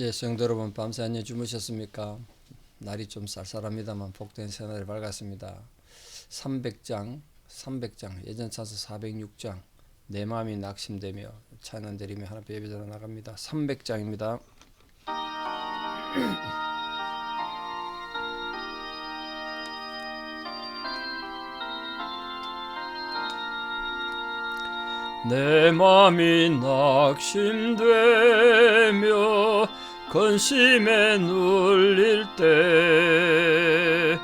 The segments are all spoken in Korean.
예, 성도 여러분 밤새 안녕 주무셨습니까? 날이 좀 쌀쌀합니다만 복된 새날이 밝았습니다. 300장, 300장, 예전 차서 406장, 내 마음이 낙심되며 찬양 드리며 하나님 예배자로 나갑니다. 300장입니다. 내 맘이 낙심되며 근심에 눌릴 때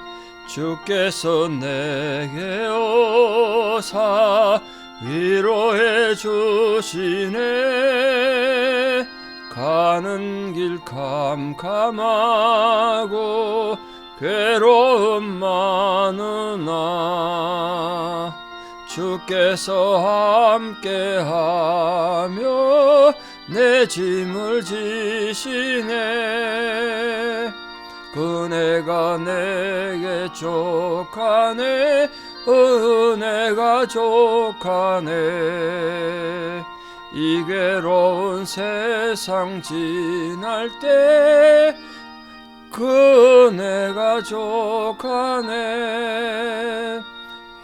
주께서 내게 오사 위로해 주시네. 가는 길 캄캄하고 괴로움 많으나 주께서 함께하며 내 짐을 지시네. 그네가 내게 족하네. 은혜가 족하네. 이 괴로운 세상 지날 때 그네가 족하네.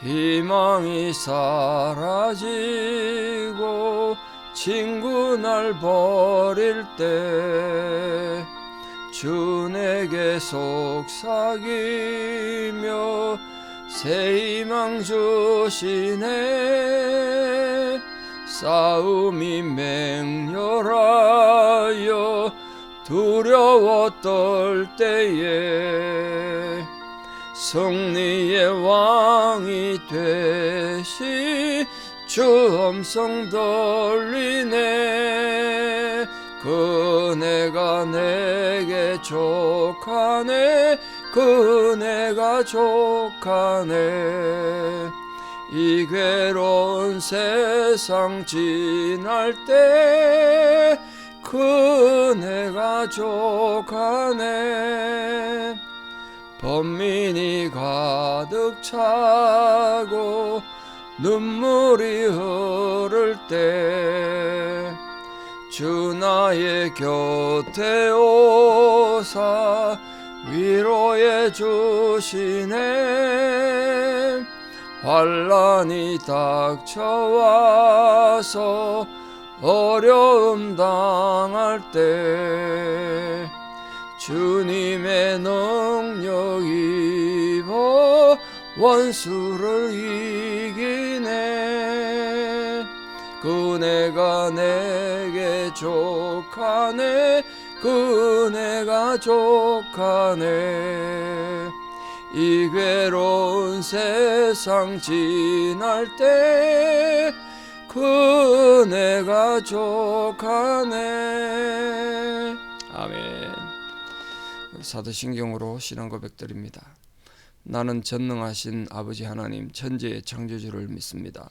희망이 사라지고 친구 날 버릴 때 주 내게 속삭이며 새 희망 주시네 싸움이 맹렬하여 두려워 떨 때에 승리의 왕이 되시 주 음성 돌리네. 그네가 내게 족하네. 그네가 족하네. 이 괴로운 세상 지날 때 그네가 족하네. 번민이 가득 차고 눈물이 흐를 때 주 나의 곁에 오사 위로해 주시네. 환란이 닥쳐와서 어려움 당할 때 주님의 능력 입어 원수를 이기네 그네가 내게 족하네 그네가 족하네 이 괴로운 세상 지날 때 그네가 족하네 아멘 사도신경으로 신앙 고백드립니다. 나는 전능하신 아버지 하나님 천지의 창조주를 믿습니다.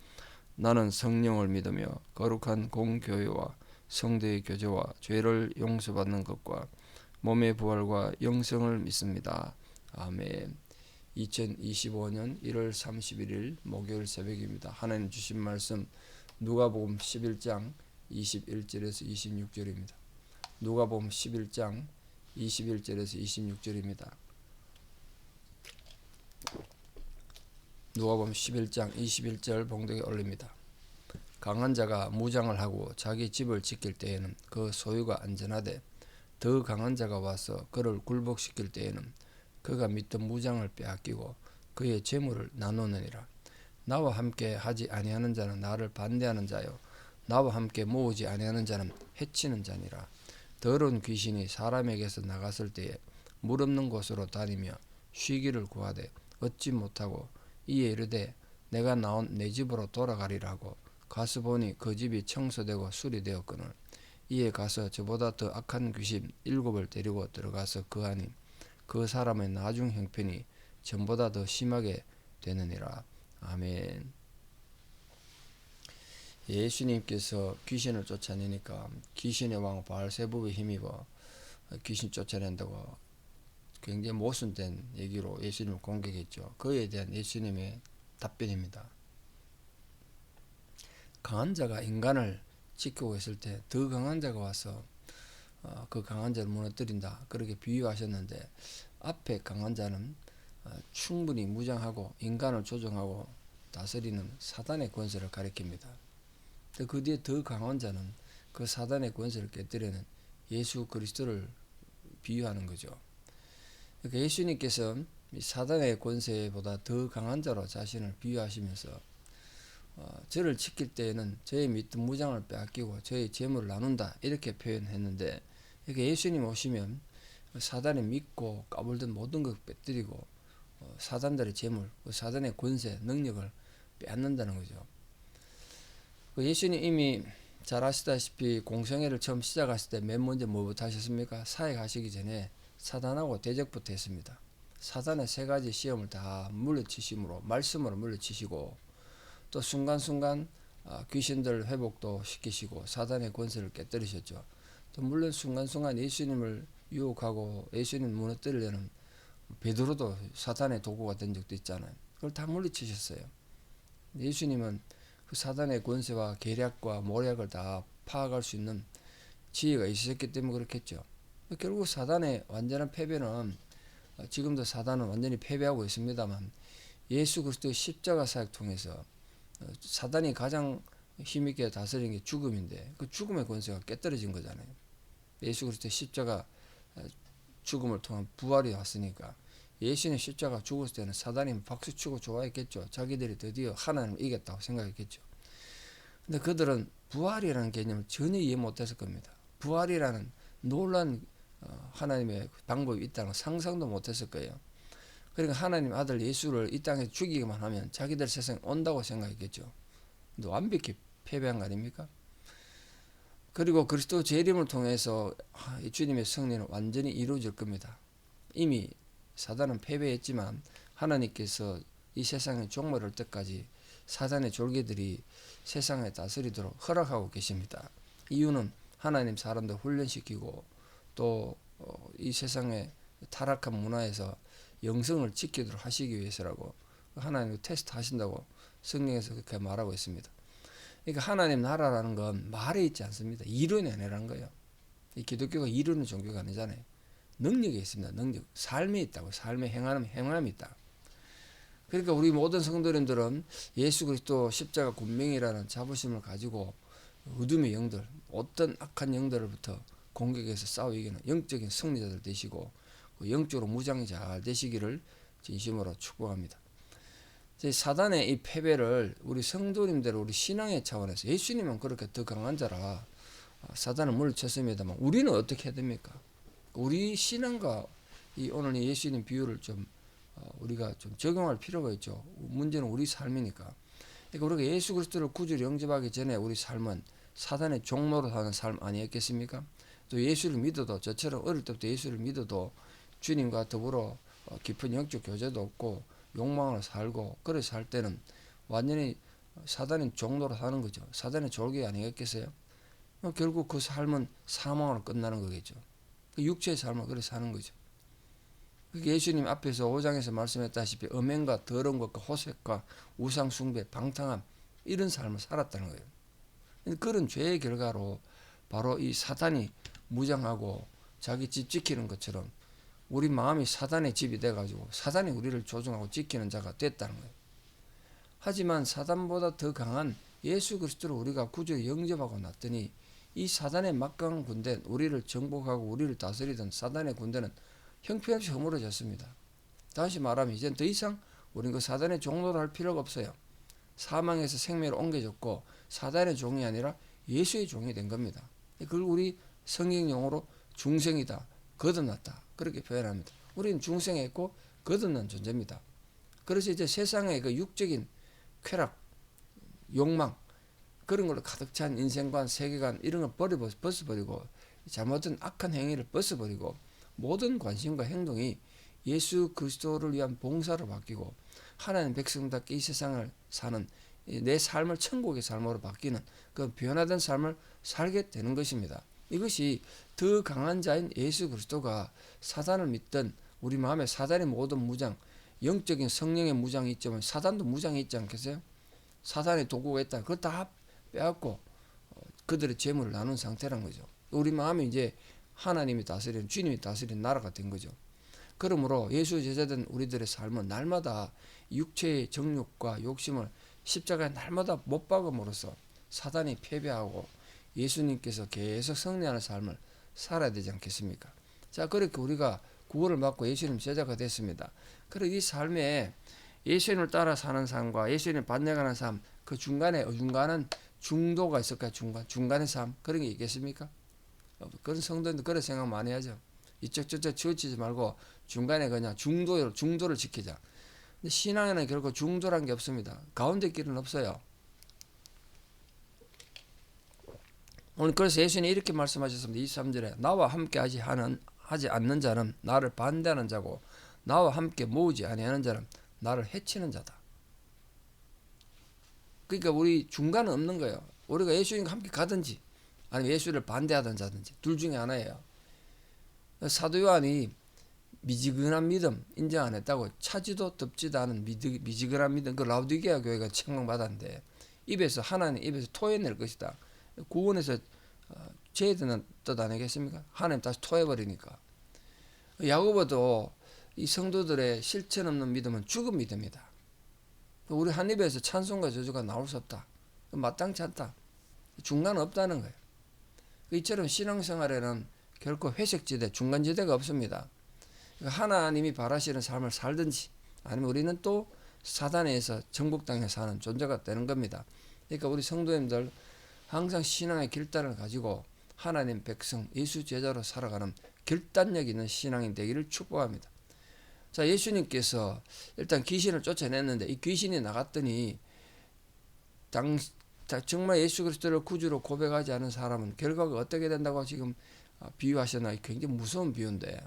나는 성령을 믿으며 거룩한 공교회와 성대의 교제와 죄를 용서받는 것과 몸의 부활과 영생을 믿습니다. 아멘. 2025년 1월 31일 목요일 새벽입니다. 하나님 주신 말씀 누가복음 11장 21절에서 26절입니다. 누가복음 11장 21절에서 26절입니다. 누가복음 11장 21절 봉독에 올립니다. 강한 자가 무장을 하고 자기 집을 지킬 때에는 그 소유가 안전하되 더 강한 자가 와서 그를 굴복시킬 때에는 그가 믿던 무장을 빼앗기고 그의 재물을 나누느니라. 나와 함께 하지 아니하는 자는 나를 반대하는 자요 나와 함께 모으지 아니하는 자는 해치는 자니라. 더러운 귀신이 사람에게서 나갔을 때에 물 없는 곳으로 다니며 쉬기를 구하되 얻지 못하고 이에 이르되 내가 나온 내 집으로 돌아가리라고 가서 보니 그 집이 청소되고 수리되었거늘 이에 가서 저보다 더 악한 귀신 일곱을 데리고 들어가서 그하니 그 사람의 나중 형편이 전보다 더 심하게 되느니라. 아멘. 예수님께서 귀신을 쫓아내니까 귀신의 왕 바알세부에 힘입어 귀신 쫓아낸다고 굉장히 모순된 얘기로 예수님을 공격했죠. 그에 대한 예수님의 답변입니다. 강한 자가 인간을 지키고 있을 때 더 강한 자가 와서 어, 그 강한 자를 무너뜨린다. 그렇게 비유하셨는데 앞에 강한 자는 어, 충분히 무장하고 인간을 조종하고 다스리는 사단의 권세를 가리킵니다. 그 뒤에 더 강한 자는 그 사단의 권세를 깨뜨리는 예수 그리스도를 비유하는 거죠. 예수님께서 사단의 권세보다 더 강한 자로 자신을 비유하시면서 어, 저를 지킬 때에는 저의 믿음 무장을 빼앗기고 저의 재물을 나눈다 이렇게 표현했는데 이렇게 예수님 오시면 사단이 믿고 까불던 모든 것 빼뜨리고 어, 사단들의 재물, 그 사단의 권세, 능력을 빼앗는다는 거죠. 그 예수님 이미 잘 아시다시피 공생애를 처음 시작하실 때 맨 먼저 뭐부터 하셨습니까? 사역하시기 전에 사단하고 대적부터 했습니다. 사단의 세 가지 시험을 다 물리치심으로 말씀으로 물리치시고 또 순간순간 아, 귀신들 회복도 시키시고 사단의 권세를 깨뜨리셨죠. 또 물론 순간순간 예수님을 유혹하고 예수님 무너뜨리려는 베드로도 사단의 도구가 된 적도 있잖아요. 그걸 다 물리치셨어요. 예수님은 그 사단의 권세와 계략과 모략을 다 파악할 수 있는 지혜가 있으셨기 때문에 그렇겠죠. 결국 사단의 완전한 패배는 어, 지금도 사단은 완전히 패배하고 있습니다만 예수 그리스도의 십자가 사역 통해서 어, 사단이 가장 힘있게 다스리는 게 죽음인데 그 죽음의 권세가 깨떨어진 거잖아요. 예수 그리스도의 십자가 어, 죽음을 통한 부활이 왔으니까 예수님 십자가 죽었을 때는 사단이 박수 치고 좋아했겠죠. 자기들이 드디어 하나님을 이겼다고 생각했겠죠. 근데 그들은 부활이라는 개념을 전혀 이해 못했을 겁니다. 부활이라는 놀란 어, 하나님의 방법이 있다는 걸 상상도 못했을 거예요. 그러니까 하나님 아들 예수를 이 땅에 죽이기만 하면 자기들 세상에 온다고 생각했겠죠. 근데 완벽히 패배한 거 아닙니까? 그리고 그리스도 재림을 통해서 주님의 승리는 완전히 이루어질 겁니다. 이미 사단은 패배했지만 하나님께서 이 세상의 종말할 때까지 사단의 졸개들이 세상에 다스리도록 허락하고 계십니다. 이유는 하나님 사람들 훈련시키고 또이 어, 세상의 타락한 문화에서 영성을 지키도록 하시기 위해서라고 하나님 테스트 하신다고 성경에서 그렇게 말하고 있습니다. 그러니까 하나님 나라라는 건 말에 있지 않습니다. 이론이 아니라는 거예요. 이 기독교가 이론의 종교가 아니잖아요. 능력이 있습니다. 능력. 삶이 있다고. 삶의 행함, 행함이 있다. 그러니까 우리 모든 성도님들은 예수 그리스도 십자가 군명이라는 자부심을 가지고 어둠의 영들, 어떤 악한 영들로부터 공격해서 싸워 이기는 영적인 승리자들 되시고 그 영적으로 무장이 잘 되시기를 진심으로 축복합니다. 사단의 이 패배를 우리 성도님들 우리 신앙의 차원에서 예수님은 그렇게 더 강한 자라 사단을 물리쳤습니다만 우리는 어떻게 해야 됩니까? 우리 신앙과 이 오늘 예수님 비유를 좀 어, 우리가 좀 적용할 필요가 있죠. 문제는 우리 삶이니까. 그러니까 우리가 예수 그리스도를 구주로 영접하기 전에 우리 삶은 사단의 종로로 사는 삶 아니었겠습니까? 또 예수를 믿어도 저처럼 어릴 때부터 예수를 믿어도 주님과 더불어 어, 깊은 영적 교제도 없고 욕망으로 살고 그래 살 때는 완전히 사단의 종로로 사는 거죠. 사단의 졸개 아니겠겠어요? 어, 결국 그 삶은 사망으로 끝나는 거겠죠. 그 육체의 삶을 그래 사는 거죠. 예수님 앞에서 5장에서 말씀했다시피 음행과 더러운 것과 호색과 우상숭배, 방탕함 이런 삶을 살았다는 거예요. 그런 죄의 결과로 바로 이 사단이 무장하고 자기 집 지키는 것처럼 우리 마음이 사단의 집이 돼가지고 사단이 우리를 조종하고 지키는 자가 됐다는 거예요. 하지만 사단보다 더 강한 예수 그리스도를 우리가 구주 영접하고 났더니 이 사단의 막강한 군대, 우리를 정복하고 우리를 다스리던 사단의 군대는 형편없이 허물어졌습니다. 다시 말하면 이제 더 이상 우리는 그 사단의 종로를 할 필요가 없어요. 사망에서 생명을 옮겨졌고 사단의 종이 아니라 예수의 종이 된 겁니다. 그걸 우리 성경 용어로 중생이다, 거듭났다 그렇게 표현합니다. 우리는 중생했고 거듭난 존재입니다. 그래서 이제 세상의 그 육적인 쾌락, 욕망 그런 걸로 가득 찬 인생관, 세계관 이런 걸 버려 벗어버리고 잘못된 악한 행위를 벗어버리고 모든 관심과 행동이 예수 그리스도를 위한 봉사로 바뀌고 하나님 백성답게 이 세상을 사는 이내 삶을 천국의 삶으로 바뀌는 그 변화된 삶을 살게 되는 것입니다. 이것이 더 강한 자인 예수 그리스도가 사단을 믿던 우리 마음에 사단의 모든 무장, 영적인 성령의 무장이 있지만 사단도 무장이 있지 않겠어요? 사단의 도구가 있다. 그거 다 빼앗고 어, 그들의 재물을 나눈 상태란 거죠. 우리 마음이 이제 하나님이 다스리는 주님이 다스리는 나라가 된 거죠. 그러므로 예수 제자된 우리들의 삶은 날마다 육체의 정욕과 욕심을 십자가에 날마다 못 박음으로써 사단이 패배하고 예수님께서 계속 승리하는 삶을 살아야 되지 않겠습니까? 자, 그렇게 우리가 구원을 받고 예수님 제자가 됐습니다. 그리고 이 삶에 예수님을 따라 사는 삶과 예수님을 반대하는 삶, 그 중간에 어중간한 중도가 있을까요? 중간, 중간의 삶. 그런 게 있겠습니까? 어, 그런 성도들 그런 생각 많이 하죠. 이쪽 저쪽 치우치지 말고 중간에 그냥 중도, 중도를 지키자. 근데 신앙에는 결국 중도란 게 없습니다. 가운데 길은 없어요. 오늘 그래서 예수님이 이렇게 말씀하셨습니다. 23절에 나와 함께 하지 하는 하지 않는 자는 나를 반대하는 자고 나와 함께 모으지 아니하는 자는 나를 해치는 자다. 그러니까 우리 중간은 없는 거예요. 우리가 예수님과 함께 가든지 아니면 예수를 반대하던 자든지 둘 중에 하나예요. 사도 요한이 미지근한 믿음 인정 안 했다고 차지도 덥지도 않은 미드, 미지근한 믿음 그 라우디게아 교회가 책망받았는데 입에서 하나님 입에서 토해낼 것이다. 구원에서 어, 죄되는 뜻 아니겠습니까? 하나님 다시 토해버리니까. 야고보도 이 성도들의 실천 없는 믿음은 죽은 믿음이다. 우리 한 입에서 찬송과 저주가 나올 수 없다. 마땅치 않다. 중간은 없다는 거예요. 이처럼 신앙생활에는 결코 회색지대, 중간지대가 없습니다. 하나님이 바라시는 삶을 살든지 아니면 우리는 또 사단에서 정복당에 사는 존재가 되는 겁니다. 그러니까 우리 성도님들 항상 신앙의 길단을 가지고 하나님 백성 예수 제자로 살아가는 결단력 있는 신앙이 되기를 축복합니다. 자 예수님께서 일단 귀신을 쫓아냈는데 이 귀신이 나갔더니 당 정말 예수 그리스도를 구주로 고백하지 않은 사람은 결과가 어떻게 된다고 지금 비유하셨나 굉장히 무서운 비유인데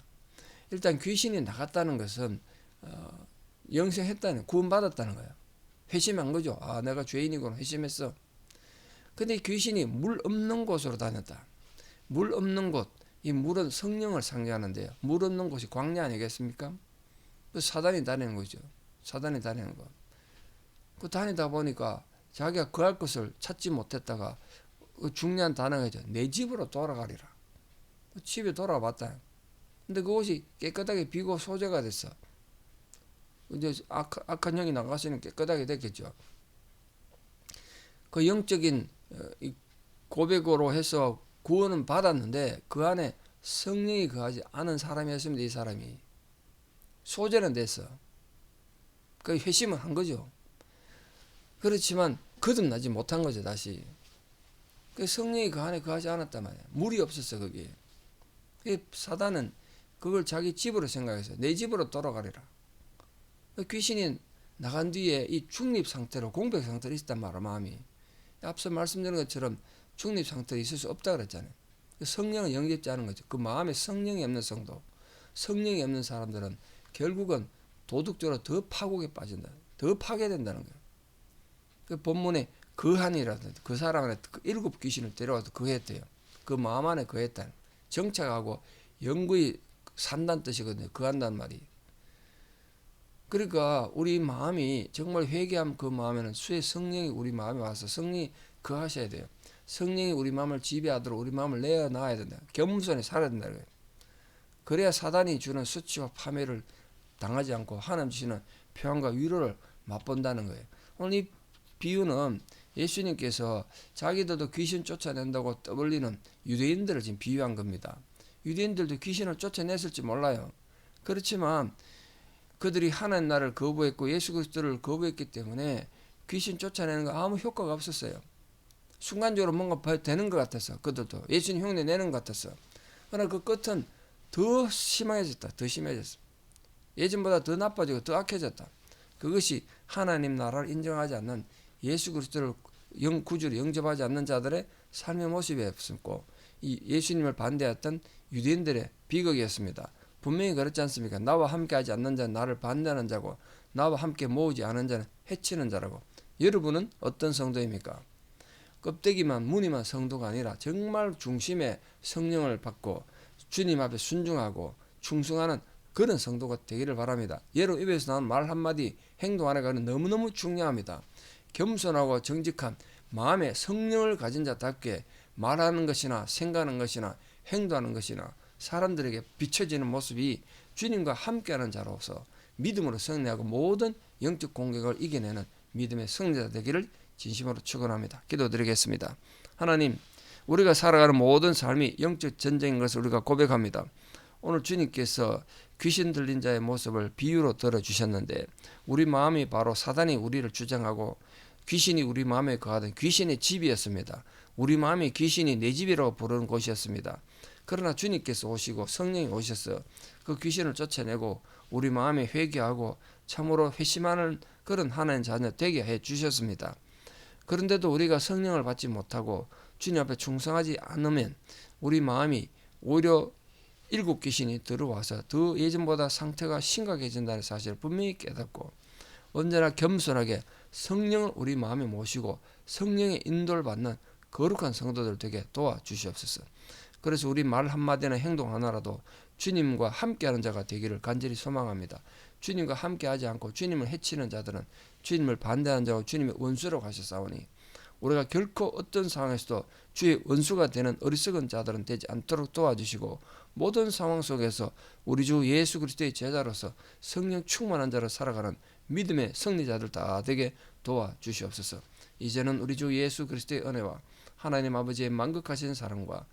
일단 귀신이 나갔다는 것은 어, 영생했다는 구원받았다는 거예요. 회심한 거죠. 아 내가 죄인이구나 회심했어. 근데 귀신이 물 없는 곳으로 다녔다. 물 없는 곳, 이 물은 성령을 상징하는데요. 물 없는 곳이 광야 아니겠습니까? 그 사단이 다니는 거죠. 사단이 다니는 거. 그 다니다 보니까 자기가 구할 것을 찾지 못했다가 그 중요한 단어가 있죠. 내 집으로 돌아가리라. 그 집에 돌아왔다. 근데 그곳이 깨끗하게 비고 소재가 됐어. 이제 악, 악한 영이 나갔으니 깨끗하게 됐겠죠. 그 영적인 어, 고백으로 해서 구원은 받았는데 그 안에 성령이 거하지 않은 사람이었습니다. 이 사람이 소재는 됐어. 그 회심을 한 거죠. 그렇지만 거듭나지 못한 거죠. 다시. 그 성령이 그 안에 거하지 않았단 말이야. 물이 없었어 거기에. 사단은 그걸 자기 집으로 생각해서 내 집으로 돌아가리라. 그 귀신이 나간 뒤에 이 중립 상태로 공백 상태로 있단 말이야 마음이. 앞서 말씀드린 것처럼 중립 상태에 있을 수 없다 그랬잖아요. 그 성령은 영접지 않은 거죠. 그 마음에 성령이 없는 성도, 성령이 없는 사람들은 결국은 도덕적으로 더 파국에 빠진다. 더 파괴된다는 거예요. 그 본문에 거한이라든지 그 사람 안에 그 일곱 귀신을 데려와서 거했대요. 그 마음 안에 거했다. 정착하고 영구히 산다는 뜻이거든요. 거한다는 말이. 그러니까 우리 마음이 정말 회개함 그 마음에는 수의 성령이 우리 마음에 와서 성령이 거하셔야 돼요. 성령이 우리 마음을 지배하도록 우리 마음을 내어 놔야 된다. 겸손히 살아야 된다. 그래야 사단이 주는 수치와 파멸을 당하지 않고 하나님 주시는 평안과 위로를 맛본다는 거예요. 오늘 이 비유는 예수님께서 자기들도 귀신 쫓아낸다고 떠벌리는 유대인들을 지금 비유한 겁니다. 유대인들도 귀신을 쫓아냈을지 몰라요. 그렇지만 그들이 하나님 나를 거부했고 예수 그리스도를 거부했기 때문에 귀신 쫓아내는 거 아무 효과가 없었어요. 순간적으로 뭔가 되는 것 같았어. 그들도 예수님 흉내 내는 것 같았어. 그러나 그 끝은 더 심해졌다. 더 심해졌어. 예전보다 더 나빠지고 더 악해졌다. 그것이 하나님 나라를 인정하지 않는 예수 그리스도를 영 구주로 영접하지 않는 자들의 삶의 모습이었고 이 예수님을 반대했던 유대인들의 비극이었습니다. 분명히 그렇지 않습니까? 나와 함께 하지 않는 자는 나를 반대하는 자고 나와 함께 모으지 않은 자는 해치는 자라고. 여러분은 어떤 성도입니까? 껍데기만 무늬만 성도가 아니라 정말 중심에 성령을 받고 주님 앞에 순종하고 충성하는 그런 성도가 되기를 바랍니다. 여러분 입에서 나오는 말 한마디 행동 하나가 너무너무 중요합니다. 겸손하고 정직한 마음에 성령을 가진 자답게 말하는 것이나 생각하는 것이나 행동하는 것이나 사람들에게 비춰지는 모습이 주님과 함께하는 자로서 믿음으로 승리하고 모든 영적 공격을 이겨내는 믿음의 승리자 되기를 진심으로 축원합니다. 기도드리겠습니다. 하나님, 우리가 살아가는 모든 삶이 영적 전쟁인 것을 우리가 고백합니다. 오늘 주님께서 귀신 들린 자의 모습을 비유로 들어 주셨는데 우리 마음이 바로 사단이 우리를 주장하고 귀신이 우리 마음에 거하던 귀신의 집이었습니다. 우리 마음이 귀신이 내 집이라고 부르는 곳이었습니다. 그러나 주님께서 오시고 성령이 오셔서 그 귀신을 쫓아내고 우리 마음에 회개하고 참으로 회심하는 그런 하나님 자녀 되게 해 주셨습니다. 그런데도 우리가 성령을 받지 못하고 주님 앞에 충성하지 않으면 우리 마음이 오히려 일곱 귀신이 들어와서 더 예전보다 상태가 심각해진다는 사실을 분명히 깨닫고 언제나 겸손하게 성령을 우리 마음에 모시고 성령의 인도를 받는 거룩한 성도들 되게 도와주시옵소서. 그래서 우리 말 한마디나 행동 하나라도 주님과 함께하는 자가 되기를 간절히 소망합니다. 주님과 함께하지 않고 주님을 해치는 자들은 주님을 반대하는 자고 주님의 원수라고 하셨사오니 우리가 결코 어떤 상황에서도 주의 원수가 되는 어리석은 자들은 되지 않도록 도와주시고 모든 상황 속에서 우리 주 예수 그리스도의 제자로서 성령 충만한 자로 살아가는 믿음의 승리자들 다 되게 도와주시옵소서. 이제는 우리 주 예수 그리스도의 은혜와 하나님 아버지의 만극하신 사랑과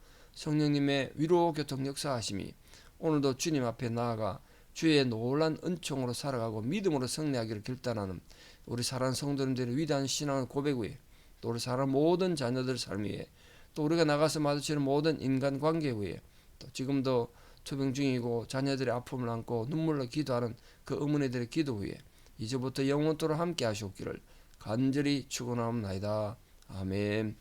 성령님의 위로 교통 역사하심이 오늘도 주님 앞에 나아가 주의 놀란 은총으로 살아가고 믿음으로 승리하기를 결단하는 우리 사랑하는 성도님들의 위대한 신앙을 고백 위에 또 우리 사랑하는 모든 자녀들 삶 위에 또 우리가 나가서 마주치는 모든 인간 관계 위에 또 지금도 투병 중이고 자녀들의 아픔을 안고 눈물로 기도하는 그 어머니들의 기도 위에 이제부터 영원토록 함께 하시옵기를 간절히 축원하옵나이다. 아멘.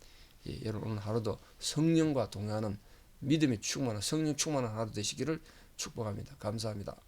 예, 여러분 오늘 하루도 성령과 동행하는 믿음이 충만한 성령 충만한 하루 되시기를 축복합니다. 감사합니다.